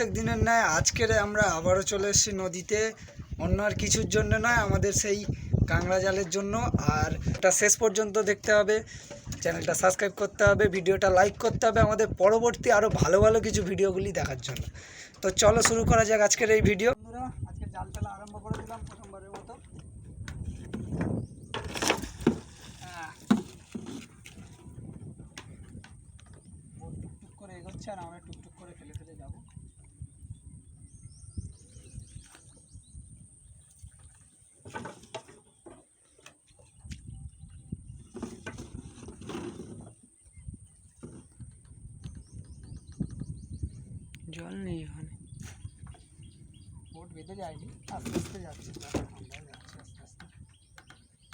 প্রত্যেক দিনের ন্যায় আজকের আমরা আবারও চলে এসেছি নদীতে। অন্য আর কিছুর জন্য নয়, আমাদের সেই কাংড়া জালের জন্য। আর এটা শেষ পর্যন্ত দেখতে হবে। চ্যানেলটা সাবস্ক্রাইব করতে হবে, ভিডিওটা লাইক করতে হবে, আমাদের পরবর্তী আরও ভালো ভালো কিছু ভিডিওগুলি দেখার জন্য। তো চলো শুরু করা যাক আজকের এই ভিডিও। আজকে আরম্ভ করে দিলাম প্রথমবারের মতো। করে এগোচ্ছে আর আমরা টুকটুক করে ফেলে ফেলে যাব জল নেই এখানে বেঁধে যায়নি। আস্তে আস্তে যাচ্ছে। জাল, যাচ্ছি আস্তে আস্তে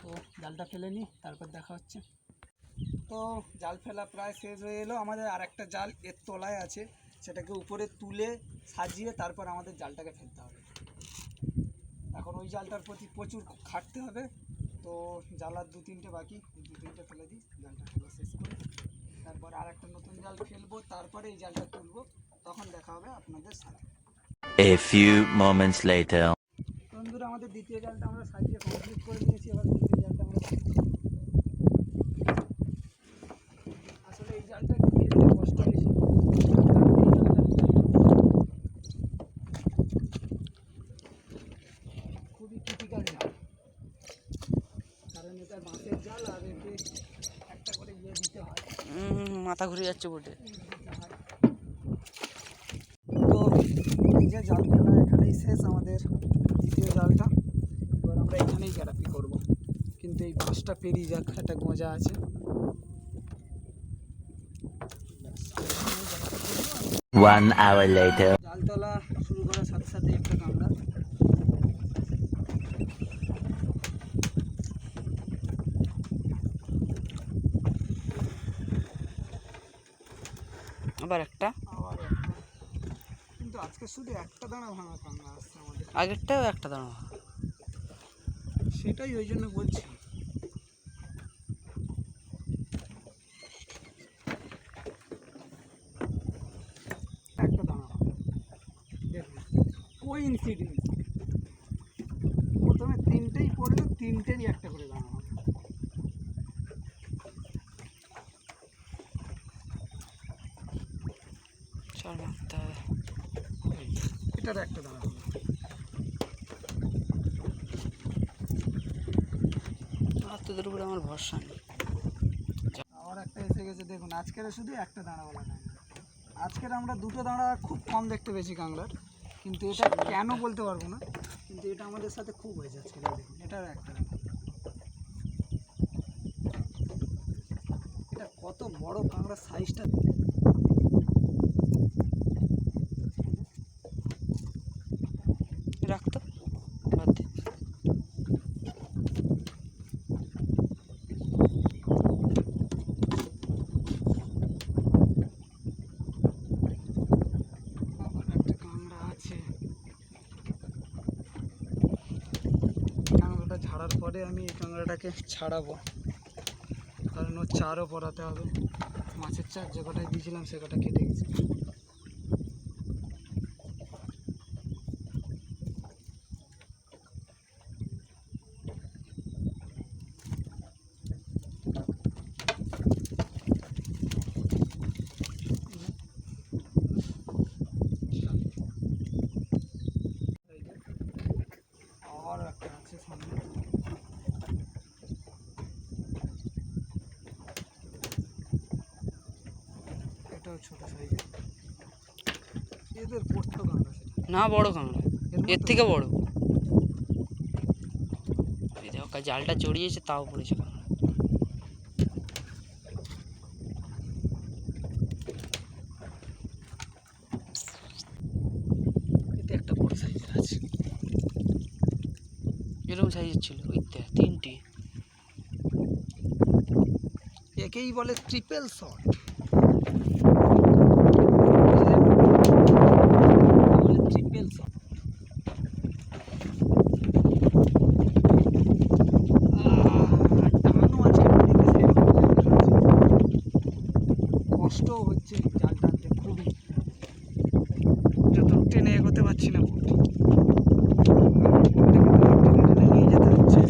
তো জালটা ফেলে নিই তারপর দেখা হচ্ছে। তো জাল ফেলা প্রায় শেষ হয়ে এলো। আমাদের আর একটা জাল এর তলায় আছে। সেটাকে উপরে তুলে সাজিয়ে তারপর আমাদের জালটাকে ফেলতে হবে। এখন ওই জালটার প্রতি প্রচুর খাটতে হবে। তো জালার দু তিনটে বাকি। দু তিনটে ফেলে দিই। জালটা ফেলা শেষ করে। তারপর আর একটা নতুন জাল ফেলব। তারপরে এই জালটা তুলবো। তখন দেখা হবে আপনাদের সাথে। A few moments later. বন্ধুরা আমাদের দ্বিতীয় জালটা আমরা সাজিয়ে কমপ্লিট করে দিয়েছি এবার তৃতীয় জালটা আমরা আসলে এই জালটা কষ্ট খুবই ক্রিটিক্যাল জাল। কারণ এটা বাঁশের জাল আর এতে একটা করে ইয়ে দিতে হয়। মাথা ঘুরে যাচ্ছে বটে তো এই জাল ফেলা এখানেই শেষ আমাদের দ্বিতীয় জালটা। এবার আমরা এখানেই গ্যারাপি করব। কিন্তু এই বাঁশটা পেরিয়ে যাক একটা গোঁজা আছে। One hour later. জাল তোলা শুরু করার সাথে সাথে একটা কামড়া আবার একটা। আজকে শুধু একটা দাঁড়া ভাঙা কামড়া আসছে আমাদের। আগেরটাও একটা দাঁড়া সেটাই ওই জন্য বলছি। একটা দাঁড়া দেখুন কোই ইনসিডেন্ট প্রথমে তিনটেই পড়ল তিনটেরই একটা করে দাঁড়া হবে চল মারতে হবে এই, এটার একটা দাঁড়া হবে তোদের উপরে আমার ভরসা নেই। আবার একটা এসে গেছে দেখুন আজকের শুধু একটা দাঁড়াওয়ালা নাই আজকের আমরা দুটো দাঁড়া খুব কম দেখতে পেয়েছি কাংলার কিন্তু এটা কেন বলতে পারব না কিন্তু এটা আমাদের সাথে খুব হয়েছে আজকে দেখুন এটার একটা এটা কত বড় কাংড়ার সাইজটা রাখতো বাদ দে আবার একটা কাংড়া আছে কাংড়াটা ঝাড়ার পরে আমি এই ছাড়াবো। কারণ ওর চারও পরাতে হবে। মাছের চার যে কটায় দিয়েছিলাম সে কটা কেটে গেছে এই যে, আবার একটা আছে সামনে এটাও ছোট সাইজের। এদের কাঁকড়া না বড় কাঁকড়া এর থেকে বড়। দেখো জালটা জড়িয়েছে তাও পড়েছে কাঁকড়া একটা বড় সাইজের আছে। এরকম সাইজের ছিল ওই তিনটি। একেই বলে ট্রিপল শট ট্রিপল শট কষ্ট হচ্ছে জাল টানতে খুবই। যত চালাতে পারছি না। নিয়ে যেতে হচ্ছে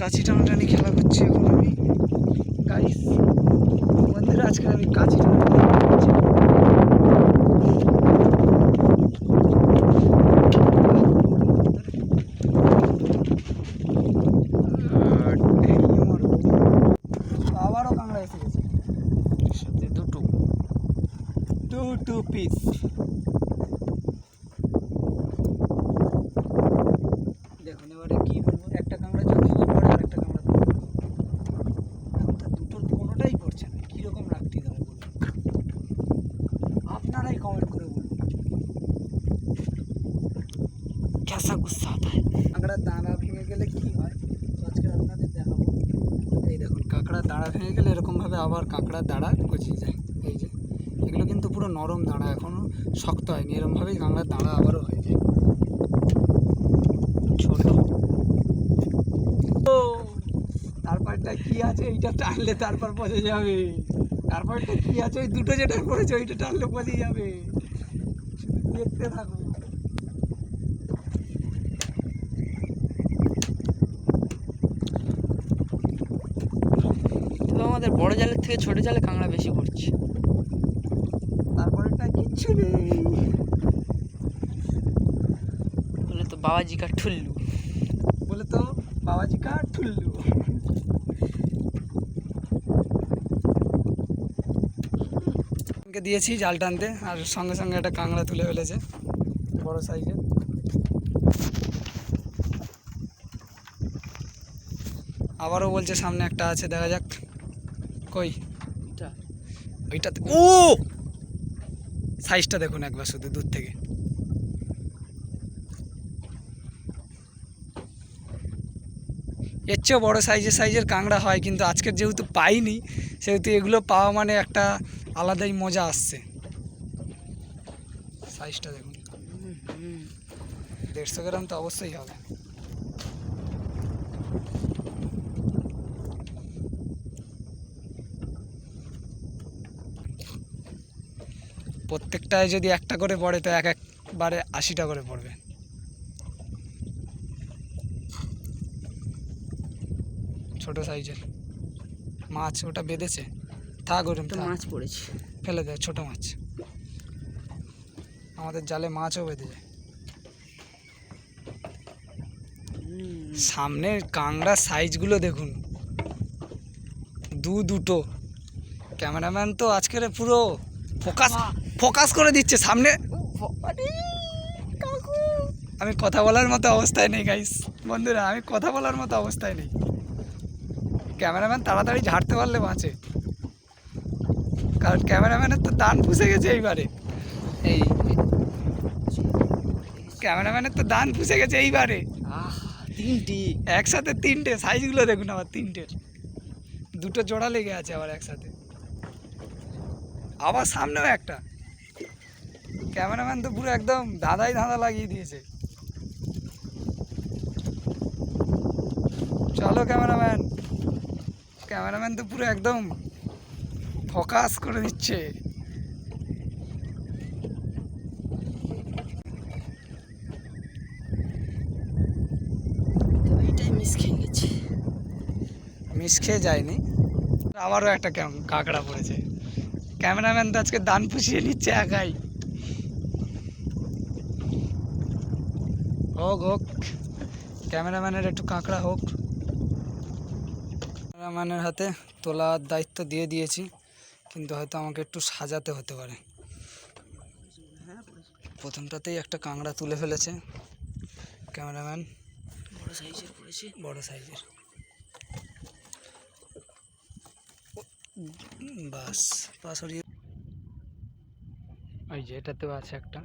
কাছি টানাটানি খেলা করছি এখন আমি গাইস বন্ধুরা আজকে আমি কাছি টানাটানি করছি আবারও কাঁকড়া এসে গেছে সাথে দুটো টু টু পিস দেখুন, এবারে বলব? একটা আর একটা না। কীরকম আপনারাই কমেন্ট করে বলুন। ভেঙে গেলে কি হয়? আজকে আপনাদের দেখাবো। এই দেখুন কাঁকড়া দাঁড়া ভেঙে গেলে এরকমভাবে আবার কাঁকড়া দাঁড়া গজিয়ে যায়। এগুলো কিন্তু পুরো নরম দাঁড়া এখনও শক্ত হয়নি। এরমভাবেই কাঁকড়ার দাঁড়া আবারও হয়ে যায়। ছোট। তারপরটা কি আছে? এইটা টানলে তারপর পচে যাবে। তারপরটা কি আছে? ওই দুটো যেটা পড়েছে, ওইটা টানলে পচে যাবে। দেখতে থাকো। আমাদের বড় জালের থেকে ছোট জালে কাঁকড়া বেশি পড়ছে। কিচ্ছু নেই বলে তো বাবাজি কা ঠুল্লু। বলে তো বাবাজি কা ঠুল্লু। দিয়েছি জাল টানতে আর সঙ্গে সঙ্গে একটা কাঁকড়া তুলে ফেলেছে বড় সাইজের। আবারও বলছে সামনে একটা আছে দেখা যাক। কই? ওইটাতে। ও! সাইজটা দেখুন একবার শুধু দূর থেকে। এর চেয়েও বড়ো সাইজের সাইজের কাঁকড়া হয়, কিন্তু আজকের যেহেতু পাইনি, সেহেতু এগুলো পাওয়া মানে একটা আলাদাই মজা আসছে। সাইজটা দেখুন। দেড়শো গ্রাম তো অবশ্যই হবে। প্রত্যেকটায় যদি একটা করে পড়ে তো এক একবারে আশিটা করে পড়বে। ছোট সাইজের মাছ ওটা বেঁধেছে? থাক ওরম মাছ পড়েছে। ফেলে দেয় ছোট মাছ। আমাদের জালে মাছও বেঁধে যায়। সামনের কাংড়ার সাইজগুলো দেখুন। দু দুটো। ক্যামেরাম্যান তো আজকের পুরো ফোকাস ফোকাস করে দিচ্ছে সামনে। আমি কথা বলার মতো অবস্থায় নেই গাইস বন্ধুরা আমি কথা বলার মতো অবস্থায় নেই। ক্যামেরাম্যান তাড়াতাড়ি ঝাড়তে পারলে বাঁচে। কারণ ক্যামেরাম্যানের তো দান পুষে গেছে এইবারে। এই ক্যামেরাম্যানের তো দান পুষে গেছে এইবারে। আহ তিনটি। একসাথে তিনটে সাইজগুলো দেখুন আবার তিনটের। দুটো জোড়া লেগে আছে আবার একসাথে। আবার সামনেও একটা। ক্যামেরাম্যান তো পুরো একদম দাদাই ধাঁধা লাগিয়ে দিয়েছে। চলো ক্যামেরাম্যান। ক্যামেরাম্যান তো পুরো একদম ফোকাস করে দিচ্ছে। মিস খেয়ে যায়নি। আবারও একটা কাঁকড়া পড়েছে। ক্যামেরাম্যান তো আজকে দান পুষিয়ে নিচ্ছে একাই। হোক হোক। ক্যামেরাম্যানের একটু কাঁকড়া হোক। ক্যামেরাম্যানের হাতে তোলার দায়িত্ব দিয়ে দিয়েছি কিন্তু হয়তো আমাকে একটু সাজাতে হতে পারে। প্রথমটাতেই একটা কাঁকড়া তুলে ফেলেছে ক্যামেরাম্যান। বড় সাইজের পড়েছে বড় সাইজের। বাস ওই যে এটাতেও আছে একটা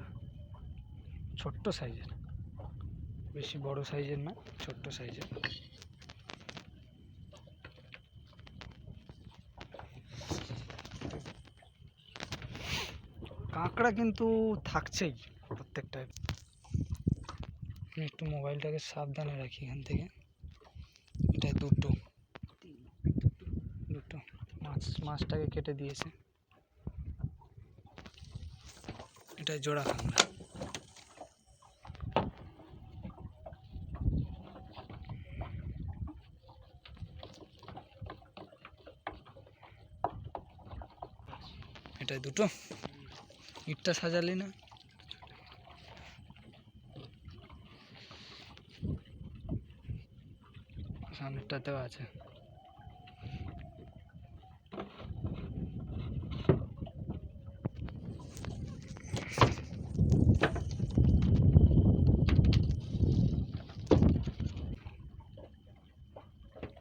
ছোট্ট সাইজের। বেশি বড় সাইজের না ছোট্ট সাইজের কাঁকড়া কিন্তু থাকছেই প্রত্যেকটায় আমি একটু মোবাইলটাকে সাবধানে রাখি এখান থেকে এটা দুটো দুটো মাছ মাছটাকে কেটে দিয়েছে এটা জোড়া কাঁকড়া এটাই দুটো ইটটা সাজালি না সামনেরটাতেও আছে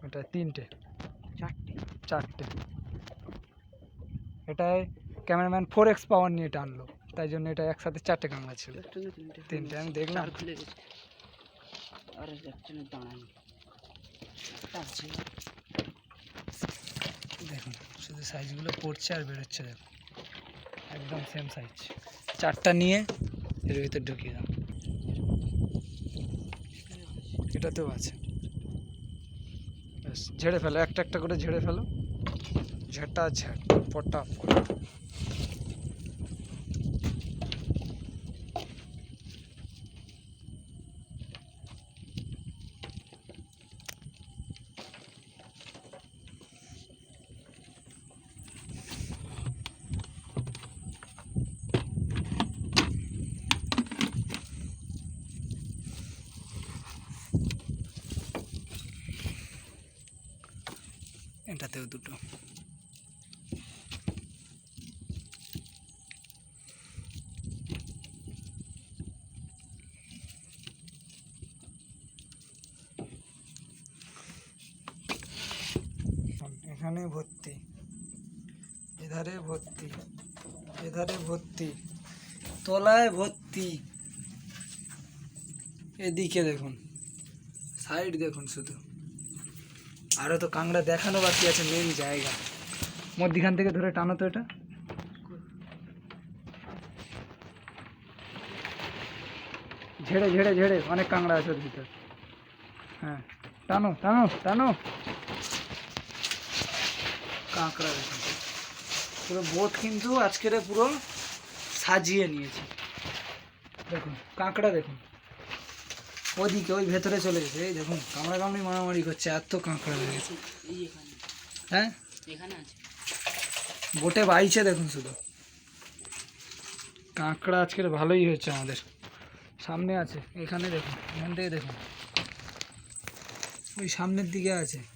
এটা তিনটে চারটে চারটে এটাই ক্যামেরাম্যান ফোর এক্স পাওয়ার নিয়ে টানলো। তাই জন্য এটা একসাথে চারটে ক্যামেরা ছিল। তিনটে আমি দেখলাম। দেখুন, শুধু সাইজগুলো পড়ছে আর বেরোচ্ছে, দেখুন। একদম সেম সাইজ চারটা নিয়ে এর ভিতর ঢুকিয়ে দাও। এটাতেও আছে। ঝেড়ে ফেলো, একটা একটা করে ঝেড়ে ফেলো। ঝেটা, ঝেট পটা পট এটাতেও দুটো। এখানে ভর্তি, এধারে ভর্তি এধারে ভর্তি, তলায় ভর্তি। এদিকে দেখুন, সাইড দেখুন শুধু। আরও তো কাংড়া দেখানো বাকি আছে মেন জায়গা। মধ্যিখান থেকে ধরে টানো তো এটা। ঝেড়ে ঝেড়ে ঝেড়ে, অনেক কাংড়া আছে ওর ভিতর। হ্যাঁ টানো টানো টানো। কাঁকড়া দেখুন পুরো বোট কিন্তু আজকের পুরো সাজিয়ে নিয়েছে। দেখুন, কাঁকড়া দেখুন। ওদিকে, ওই ভেতরে চলে গেছে। এই দেখুন, কামড়া কামড়ি, মারামারি করছে, এত কাঁকড়া হয়ে গেছে। হ্যাঁ? বোটে বাইছে দেখুন শুধু। কাঁকড়া আজকের ভালোই হয়েছে আমাদের। সামনে আছে, এখানে দেখুন, এখান থেকে দেখুন। ওই সামনের দিকে আছে।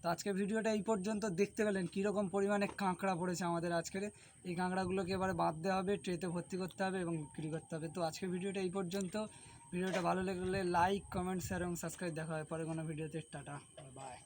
তো আজকের ভিডিওটা এই পর্যন্ত। দেখতে পেলেন কীরকম পরিমাণে কাঁকড়া পড়েছে আমাদের আজকের। এই কাঁকড়াগুলোকে এবারে দেওয়া হবে, ট্রেতে ভর্তি করতে হবে এবং বিক্রি করতে হবে। তো আজকের ভিডিওটা এই পর্যন্ত। ভিডিওটা ভালো লাগলে লাইক কমেন্ট শেয়ার এবং সাবস্ক্রাইব দেখা হয় পরে কোনো ভিডিওতে। Tata bye